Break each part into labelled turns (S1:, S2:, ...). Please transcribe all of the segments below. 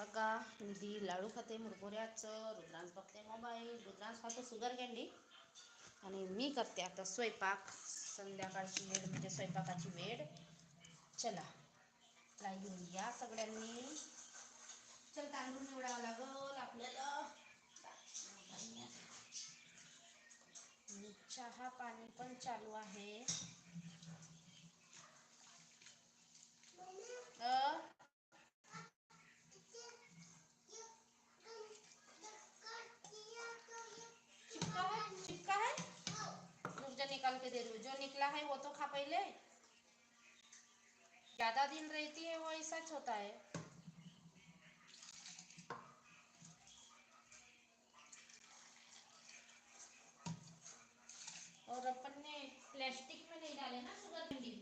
S1: बघा निधी लाडू खाते मुरमुऱ्याचं रुद्रांश बघते मोबाईल रुद्रांश खातो शुगर कॅन्डी आणि मी करते आता स्वयंपाक संध्याकाळची वेळ म्हणजे स्वयंपाकाची वेळ. चला लाई घेऊन या सगळ्यांनी. चल तांदूळ निवडावं लागल आपल्याला. चहा पाणी पण चालू आहे. के दे रही हूँ जो निकला है वो तो खा पहले। ज़्यादा दिन रहती है वो ऐसा होता है। और अपन ने प्लास्टिक में नहीं डाले ना शुगर भिंडी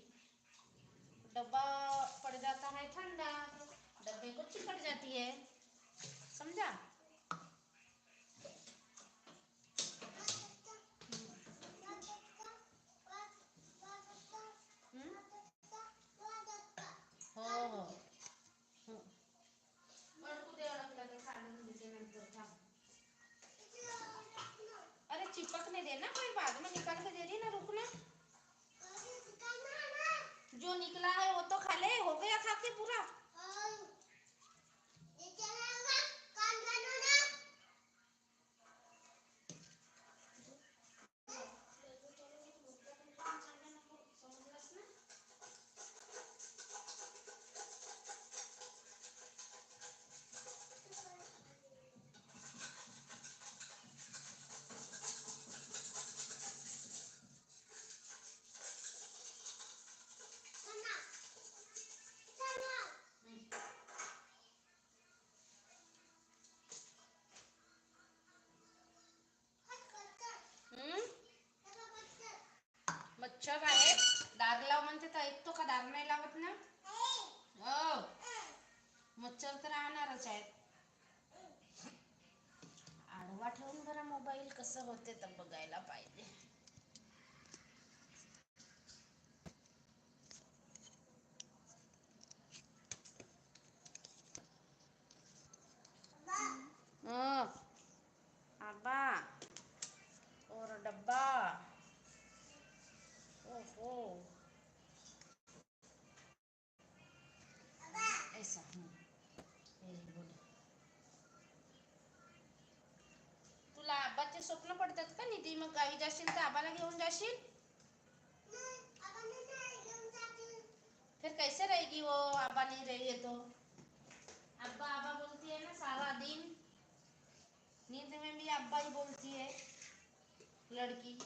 S1: डब्बा पड़ जाता है ठंडा। डब्बे को चिपट जाती है। समझा? देना कोई बाद में निकाल के दे रही ना रुकना जो निकला है वो तो खा ले हो गया खा के पूरा। मच्छर आहे. दार लाव म्हणते तर ऐकतो का? दार नाही लावत ना? हो. मच्छर तर राहणारच आहेत. आडवा ठेवून जरा मोबाईल कसं होते तर बघायला पाहिजे. निधी मग गावी जाशील तर आबाला घेऊन जाशील? फिर कैसे रहेगी वो आबा नहीं रही है तो? अब्बा आबा बोलती है ना सारा दिन। नींद में भी अब्बा ही बोलती है लड़की।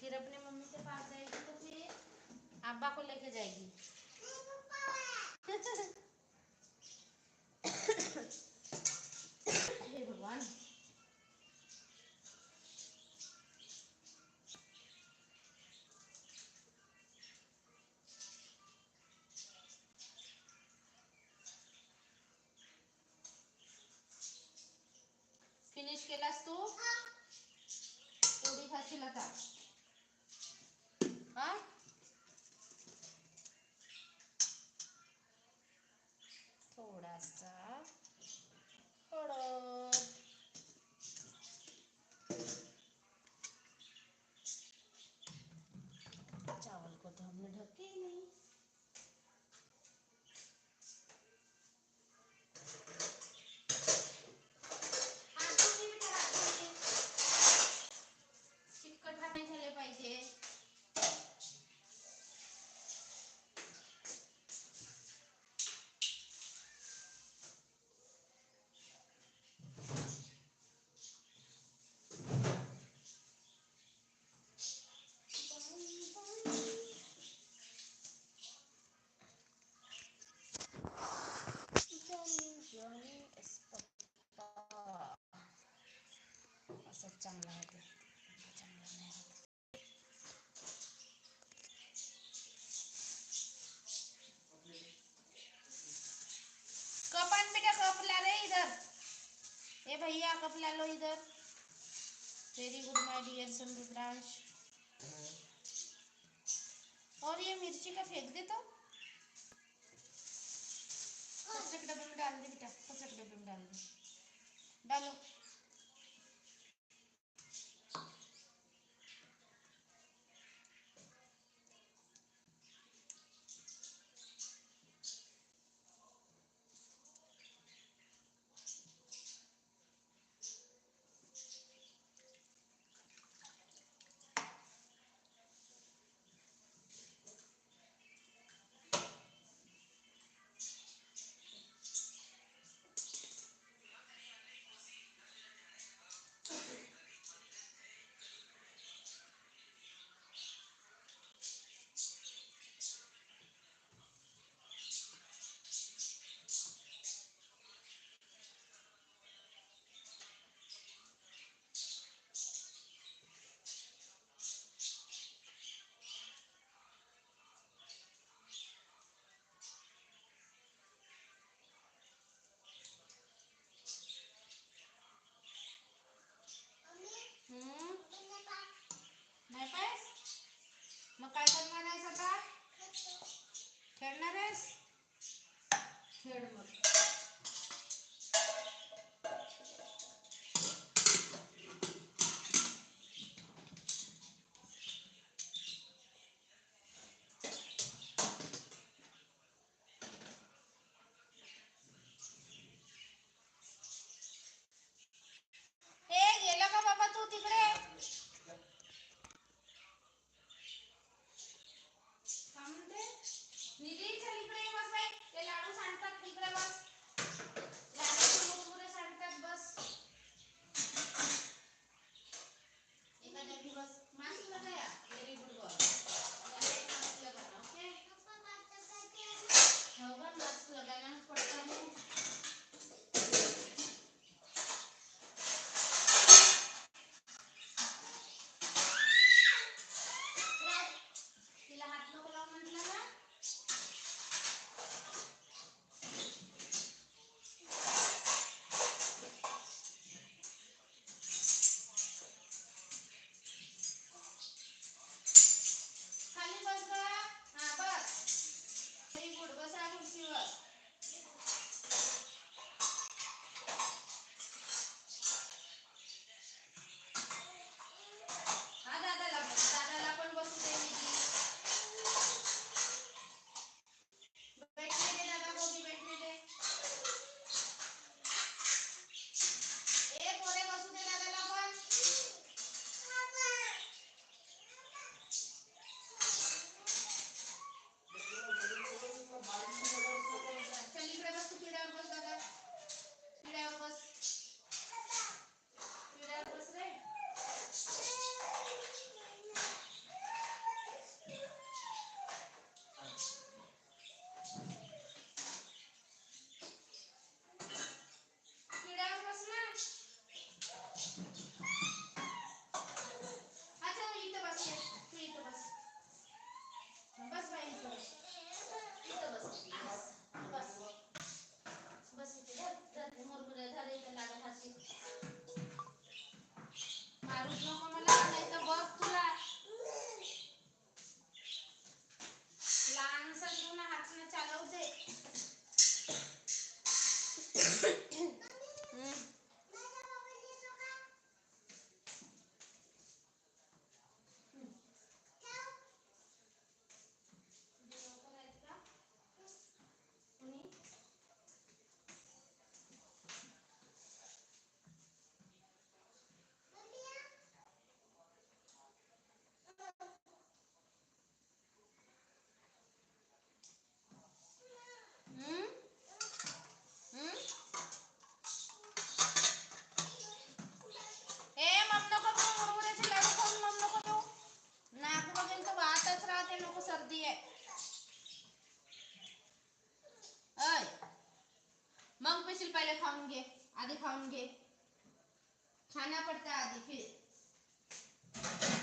S1: फिर अपने मम्मी के पास जाएगी तो फिर अब्बा को लेके जाएगी। फिनिश केलास तू? पोळी खाशील आता हा? थोडासा. भैया कप ला लो इधर। Very good my dear son Rudransh और ये मिर्ची का फेंक दे तो। हाँ। डब्बे में डाल दे बेटा डब्बे में डाल दे। expectativas स्पेशल पहले खाऊँगे आधे खाऊँगे। खाना पड़ता है आधे फिर।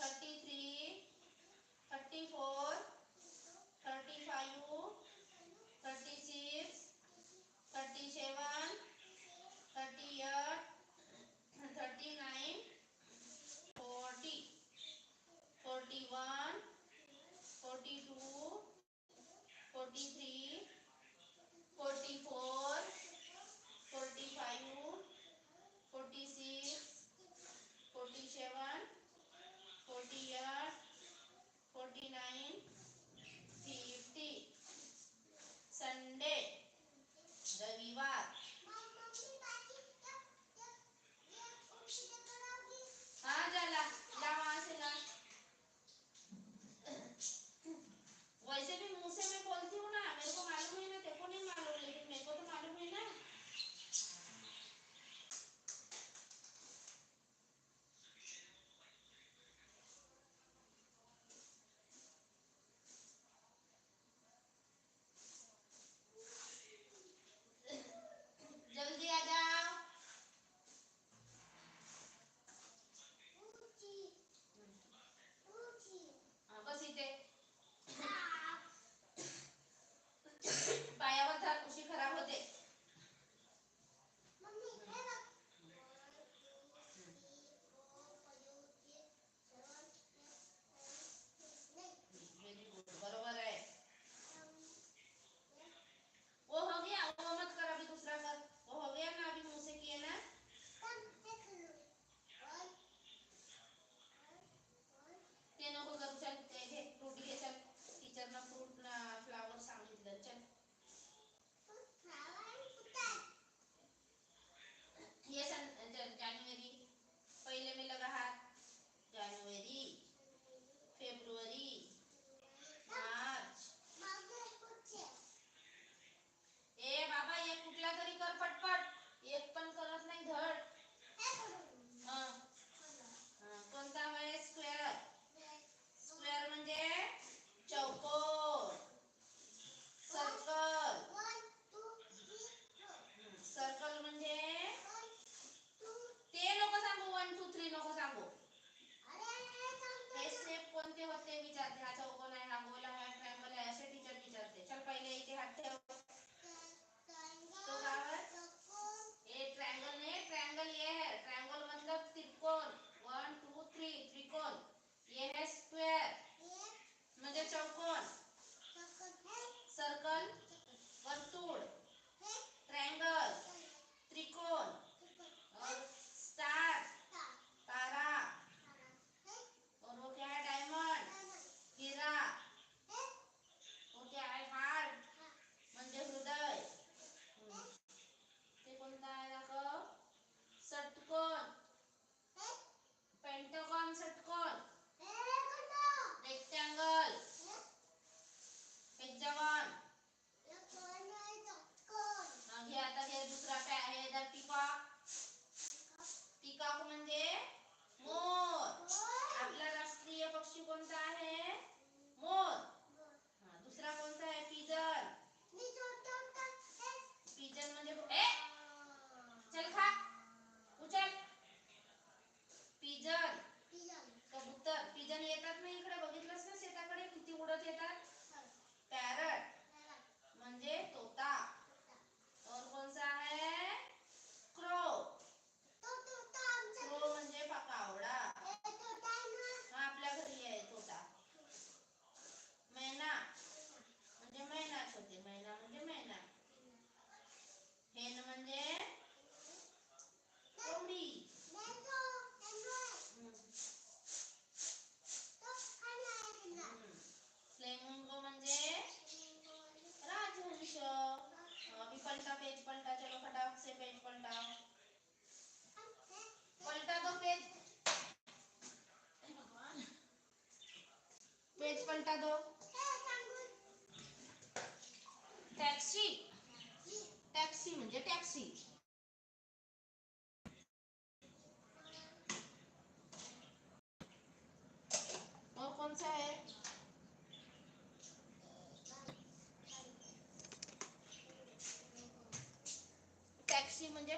S1: Thirty three thirty four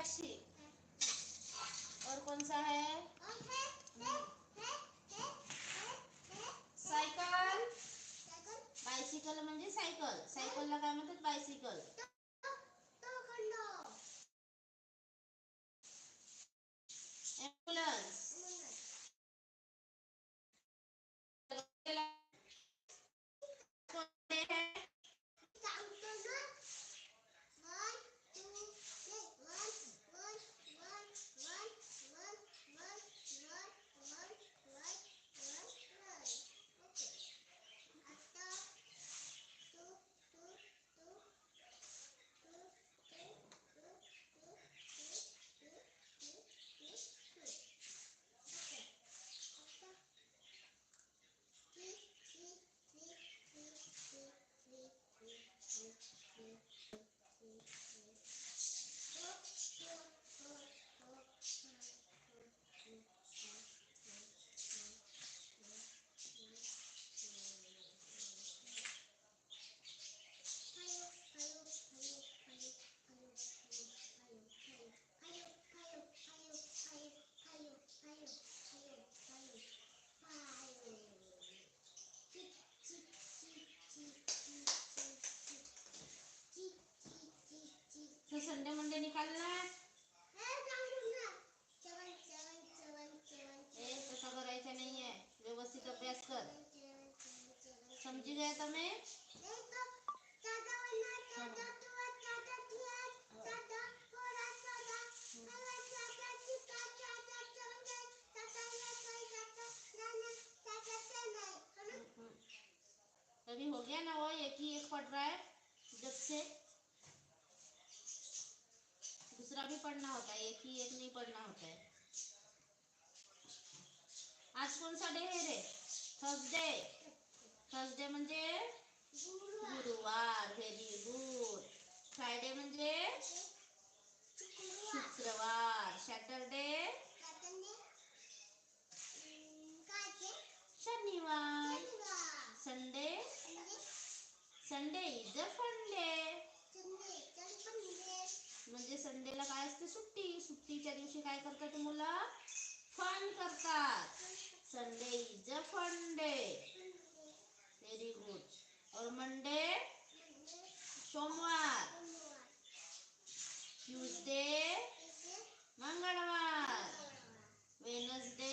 S1: sexy. Sunday Monday निकालना ए तसा करायचा नाहीये व्यवस्थित अभ्यास कर। समजी તમે अभी हो गया ना वो एक ही एक पढ़ रहा है जब से दूसरा भी पढ़ना होता है एक ही एक नहीं पढ़ना होता है। आज कौन सा डे है रे? थर्सडे थर्सडे म्हणजे गुरुवार व्हेरी गुड फ्रायडे म्हणजे शुक्रवार. सॅटरडे शनिवार. संडे संडे इज़ अ फंडे म्हणजे संडेला काय असते? सुट्टी. सुट्टीच्या दिवशी काय करतात मुलं? फन करतात. Sunday is a funday very good और मंडे सोमवार. ट्यूजडे मंगळवार. वेनसडे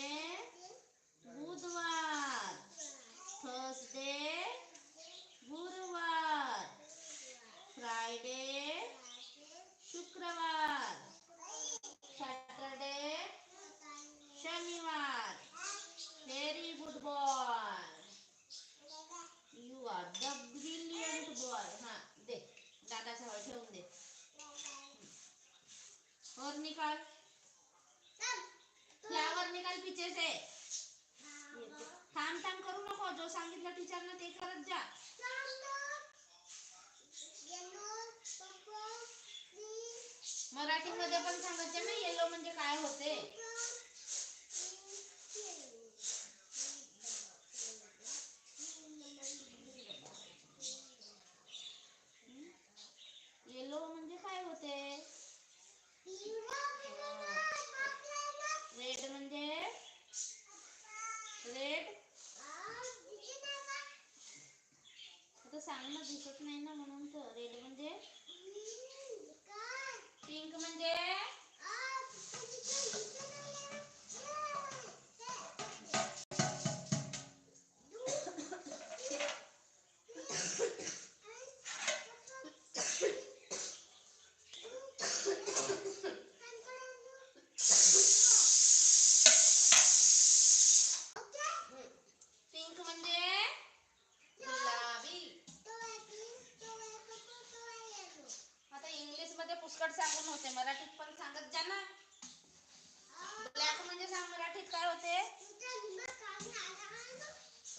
S1: काय होते?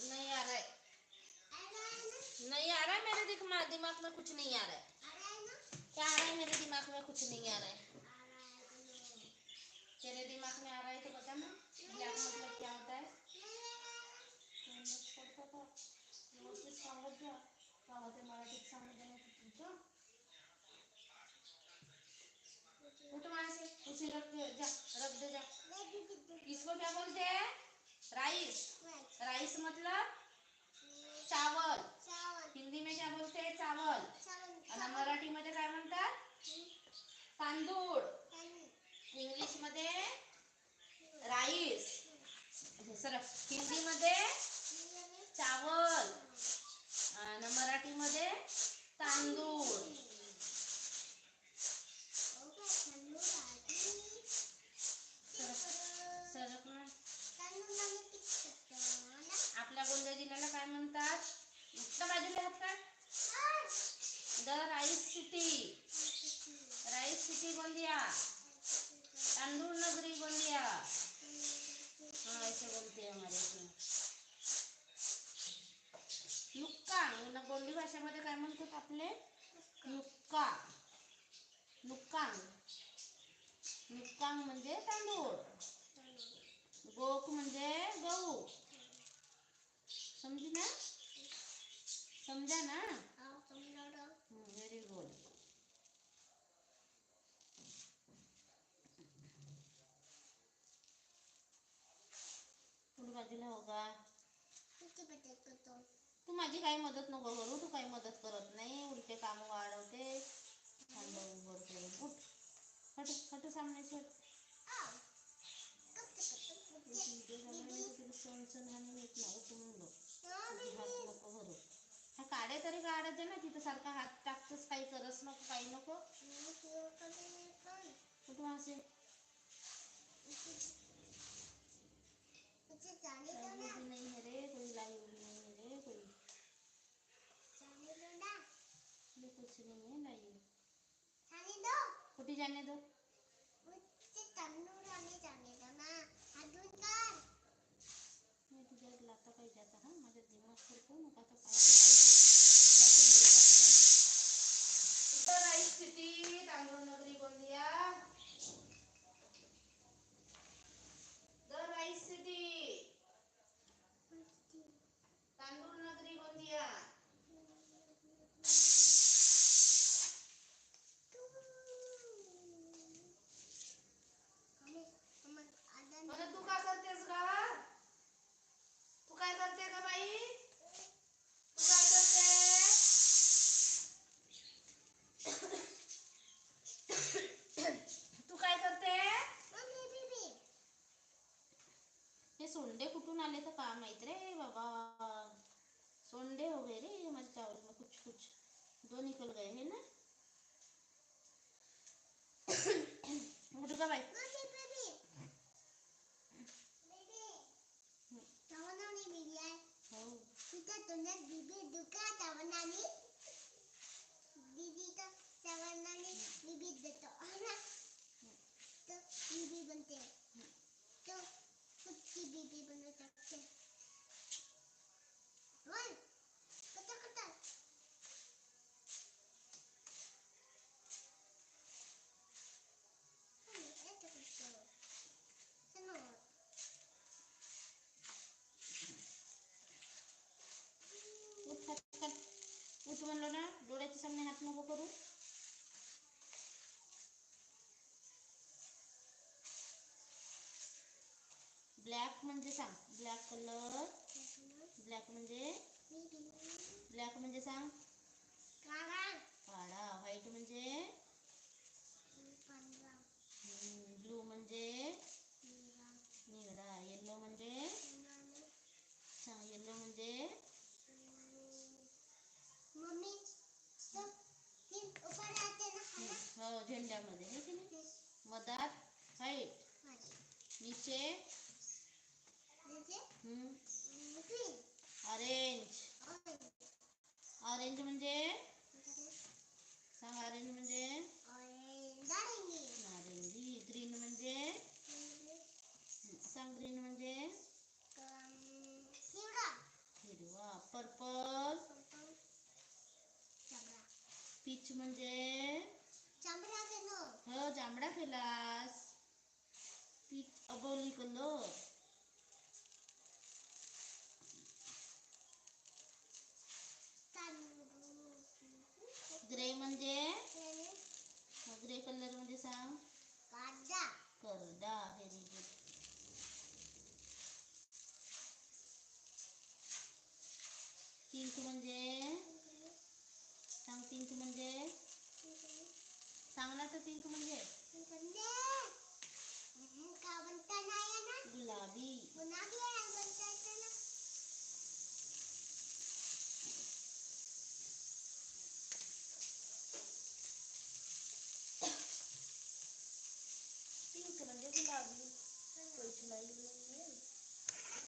S1: नहीं आ रहा है. नहीं आ रहा है मेरे दिमाग दिमाग में कुछ नहीं आ रहा है. क्या आ रहा है मेरे दिमाग में कुछ नहीं आ रहा है? तेरे दिमाग में आ रहा है तो बता ना ब्लैक मतलब क्या होता है? वहाँ से, उसे रख दे, जा, रख दे, जा। इसको क्या बोलते हैं? राइस। राइस मतलब चावल। हिंदी में क्या बोलते चावल। आणि मराठीमध्ये काय म्हणतात? तांदूळ। इंग्लिशमध्ये राईस सर हिंदीमध्ये चावल. आणि मराठीमध्ये तांदूळ. हो का? तू माझी काही मदत नको करू तू काही मदत करत नाही उलटे काम वाढवते. हा काढे तरी काढत आहे ना तिथं सारखा हात टाकतच काही करत नको काही नको. असे कुछ नहीं है ना ये जाने दो मैं तुझ्या लाता काही जाता हा। माझ्या दिमाग करतो नका पाहिजे पाहिजे বাই म्हणलो ना डोळ्याच्या सामने हात नको करू ब्लॅक म्हणजे सांग ब्लॅक कलर ब्लॅक म्हणजे ब्लॅक म्हणजे सांग
S2: काळा
S1: व्हाईट म्हणजे ब्लू म्हणजे
S2: निळा
S1: येल्लो म्हणजे येल्लो म्हणजे हो झेंड्यामध्ये हे की नाही? मधात व्हाईट नीचे? Hmm, orange.
S2: ऑरेंज
S1: म्हणजे? सांग ऑरेंज म्हणजे?
S2: ऑरेंज नारंगी
S1: नारंगी. ग्रीन म्हणजे? सांग ग्रीन म्हणजे? हिरवा. पर्पल.
S2: पर्पल.
S1: पीच म्हणजे?
S2: जांभळा केलो
S1: हो जांभळा केलास पीच अबोली कलर ग्रे म्हणजे ग्रे कलर मध्ये सांग
S2: कांदा
S1: करडा व्हेरी गुड पिंक म्हणजे